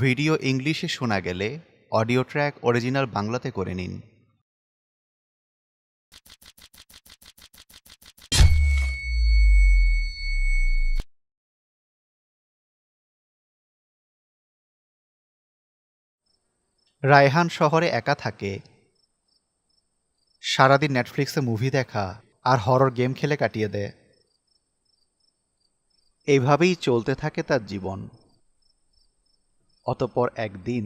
Video ইংলিশে শোনা গেলে অডিও ট্র্যাক অরিজিনাল বাংলাতে করে নিন। রায়হান শহরে একা থাকে। সারাদিন নেটফ্লিক্সে মুভি দেখা আর হরর গেম খেলে কাটিয়ে দেয়। এইভাবেই চলতে থাকে তার জীবন। অতপর একদিন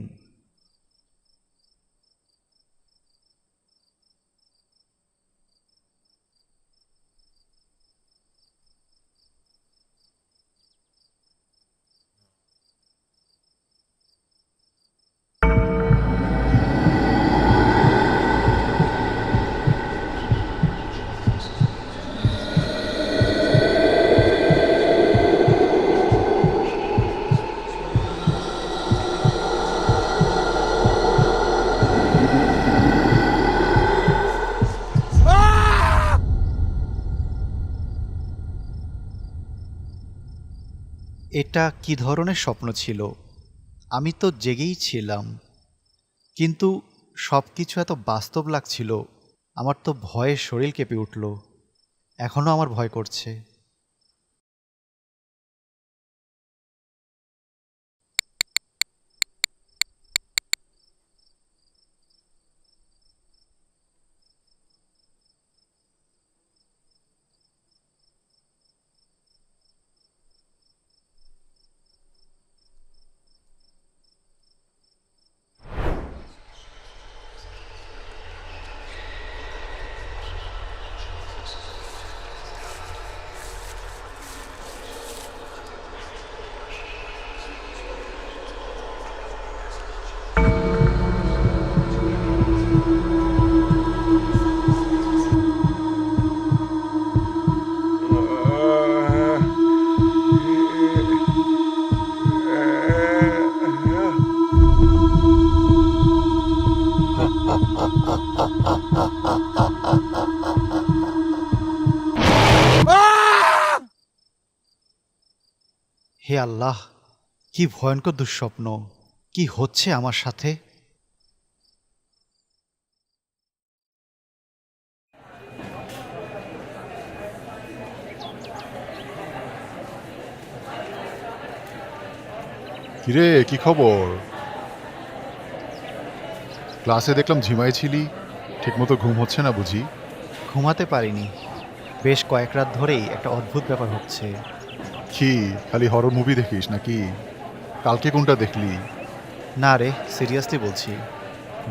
এটা কি ধরনের স্বপ্ন ছিল? আমি তো জেগেই ছিলাম। কিন্তু সব কিছু এত বাস্তব লাগছিল, আমার তো ভয়ে শরীর কেঁপে উঠল। এখনও আমার ভয় করছে। হে আল্লাহ কি ভয়ঙ্কর দুঃস্বপ্ন কি হচ্ছে আমার সাথে? কিরে কি খবর? ক্লাসে দেখলাম ঝিমাইছিলি ঠিকমতো ঘুম হচ্ছে না বুঝি? ঘুমাতে পারিনি। বেশ কয়েক রাত ধরেই একটা অদ্ভুত ব্যাপার হচ্ছে। কি? খালি হরর মুভি দেখিস নাকি? কালকে কোনটা দেখলি? না রে সিরিয়াসলি বলছি।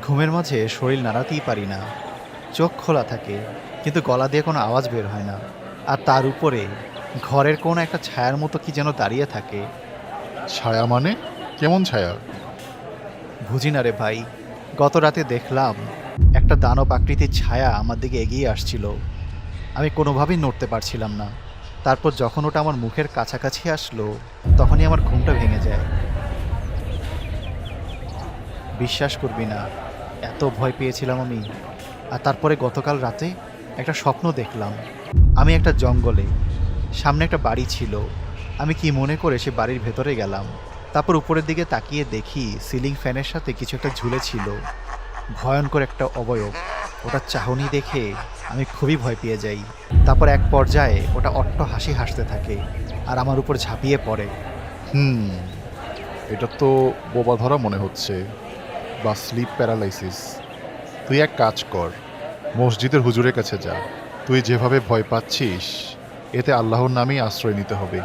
ঘুমের মাঝে শরীর নাড়াতেই পারি না। চোখ খোলা থাকে কিন্তু গলা দিয়ে কোনো আওয়াজ বের হয় না। আর তার উপরে ঘরের কোনো একটা ছায়ার মতো কি যেন দাঁড়িয়ে থাকে। ছায়া মানে? কেমন ছায়া? বুঝি না রে ভাই গত রাতে দেখলাম একটা দানব আকৃতির ছায়া আমার দিকে এগিয়ে আসছিল। আমি কোনোভাবেই নড়তে পারছিলাম না। তারপর যখন ওটা আমার মুখের কাছাকাছি আসলো, তখনই আমার ঘুমটা ভেঙে যায়। বিশ্বাস করবি না, এত ভয় পেয়েছিলাম আমি। আর তারপরে গতকাল রাতে একটা স্বপ্ন দেখলাম। আমি একটা জঙ্গলে, সামনে একটা বাড়ি ছিল। আমি কি মনে করে সে বাড়ির ভেতরে গেলাম। তারপর উপরের দিকে তাকিয়ে দেখি সিলিং ফ্যানের সাথে কিছু একটা ঝুলে ছিল ভয়ঙ্কর একটা অবয়ব। ওটা চাহনি দেখে আমি খুবই ভয় পেয়ে যাই। তারপর এক পর্যায়ে ওটা অট্ট হাসি হাসতে থাকে আর আমার উপর ঝাঁপিয়ে পড়ে। হুম, এটা তো বোবা ধরা মনে হচ্ছে বা স্লিপ প্যারালাইসিস তুই এক কাজ কর, মসজিদের হুজুরের কাছে যা। তুই যেভাবে ভয় পাচ্ছিস, এতে আল্লাহর নামেই আশ্রয় নিতে হবে।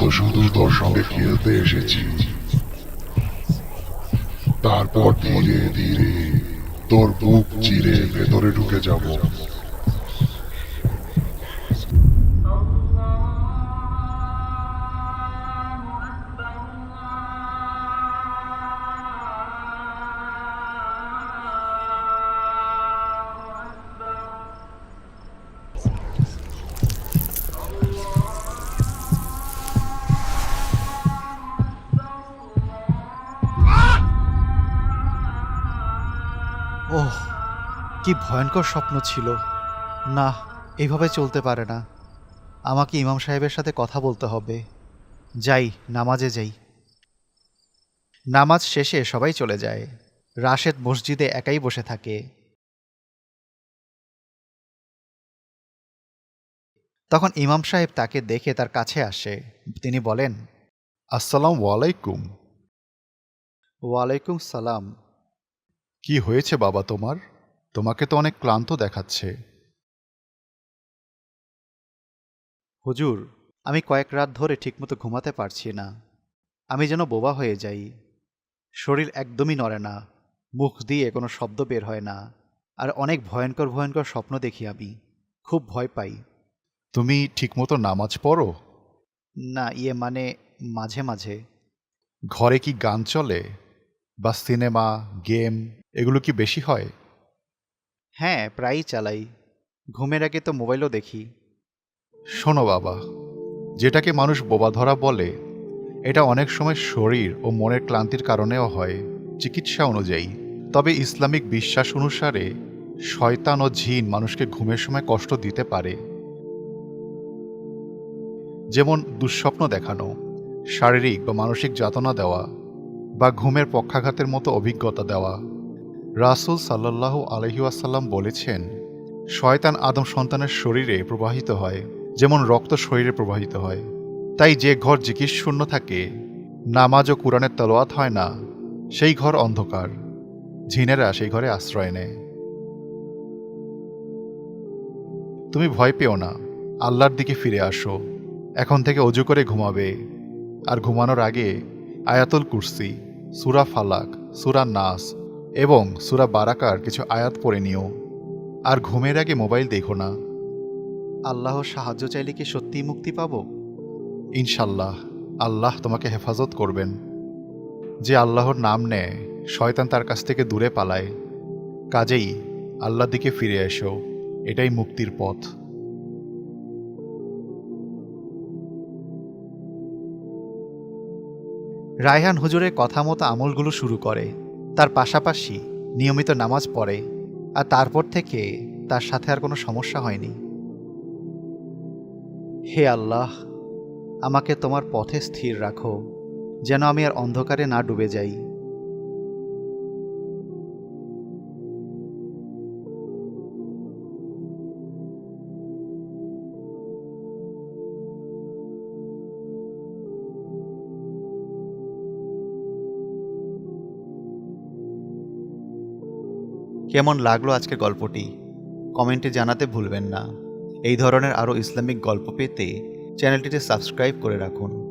তো শুধু তোর সঙ্গে খেলতে এসেছি। তারপর ধীরে ধীরে তোর বুক চিরে ভেতরে ঢুকে যাব। ওহ কি ভয়ঙ্কর স্বপ্ন ছিল। না এইভাবে চলতে পারে না। আমাকে ইমাম সাহেবের সাথে কথা বলতে হবে। যাই নামাজে যাই। নামাজ শেষে সবাই চলে যায়। রাশেদ মসজিদে একাই বসে থাকে। তখন ইমাম সাহেব তাকে দেখে তার কাছে আসে। তিনি বলেন আসসালাম ওয়ালাইকুম ওয়ালাইকুম সালাম। কি হয়েছে বাবা তোমার? তোমাকে তো অনেক ক্লান্ত দেখাচ্ছে। হুজুর, আমি কয়েক রাত ধরে ঠিকমতো ঘুমাতে পারছি না। আমি যেন বোবা হয়ে যাই। শরীর একদমই নড়ে না। মুখ দিয়ে কোনো শব্দ বের হয় না। আর অনেক ভয়ঙ্কর ভয়ঙ্কর স্বপ্ন দেখি আমি। খুব ভয় পাই। তুমি ঠিকমতো নামাজ পড়ো? না ইয়ে মানে মাঝে মাঝে। ঘরে কি গান চলে? বা সিনেমা, গেম? এগুলো কি বেশি হয়? হ্যাঁ প্রায়ই চালাই। ঘুমের আগে তো মোবাইলও দেখি। শোনো বাবা যেটাকে মানুষ বোবা ধরা বলে এটা অনেক সময় শরীর ও মনের ক্লান্তির কারণেও হয় চিকিৎসা অনুযায়ী। তবে ইসলামিক বিশ্বাস অনুসারে শয়তান ও ঝিন মানুষকে ঘুমের সময় কষ্ট দিতে পারে। যেমন দুঃস্বপ্ন দেখানো শারীরিক বা মানসিক যাতনা দেওয়া বা ঘুমের পক্ষাঘাতের মতো অভিজ্ঞতা দেওয়া। রাসূল সাল্লাল্লাহু আলহিউসাল্লাম বলেছেন, শয়তান আদম সন্তানের শরীরে প্রবাহিত হয়, যেমন রক্ত শরীরে প্রবাহিত হয়। তাই যে ঘর জিকির শূন্য থাকে, নামাজ ও কোরআনের তলোয়াত হয় না, সেই ঘর অন্ধকার। ঝিনেরা সেই ঘরে আশ্রয় নেয়। তুমি ভয় পেও না, আল্লাহর দিকে ফিরে আসো। এখন থেকে অজু করে ঘুমাবে। আর ঘুমানোর আগে আয়াতুল কুরসি, সুরা ফালাক, সুরা নাস এবং সুরা বারাকার কিছু আয়াত পড়ে নিও। আর ঘুমের আগে মোবাইল দেখো না। আল্লাহর সাহায্য চাইলে কি সত্যিই মুক্তি পাবো? ইনশাল্লাহ আল্লাহ তোমাকে হেফাজত করবেন। যে আল্লাহর নাম নেয় শয়তান তার কাছ থেকে দূরে পালায়। কাজেই আল্লাহর দিকে ফিরে এসো এটাই মুক্তির পথ। রায়হান হুজুরের কথা মতো আমলগুলো শুরু করে। তার পাশাপাশি নিয়মিত নামাজ পড়ে আর তারপর থেকে তার সাথে আর কোনো সমস্যা হয়নি। হে আল্লাহ, আমাকে তোমার পথে স্থির রাখো, যেন আমি আর অন্ধকারে না ডুবে যাই। কেমন লাগল আজকের গল্পটি? কমেন্টে জানাতে ভুলবেন না। এই ধরনের আরও ইসলামিক গল্প পেতে চ্যানেলটিতে সাবস্ক্রাইব করে রাখুন।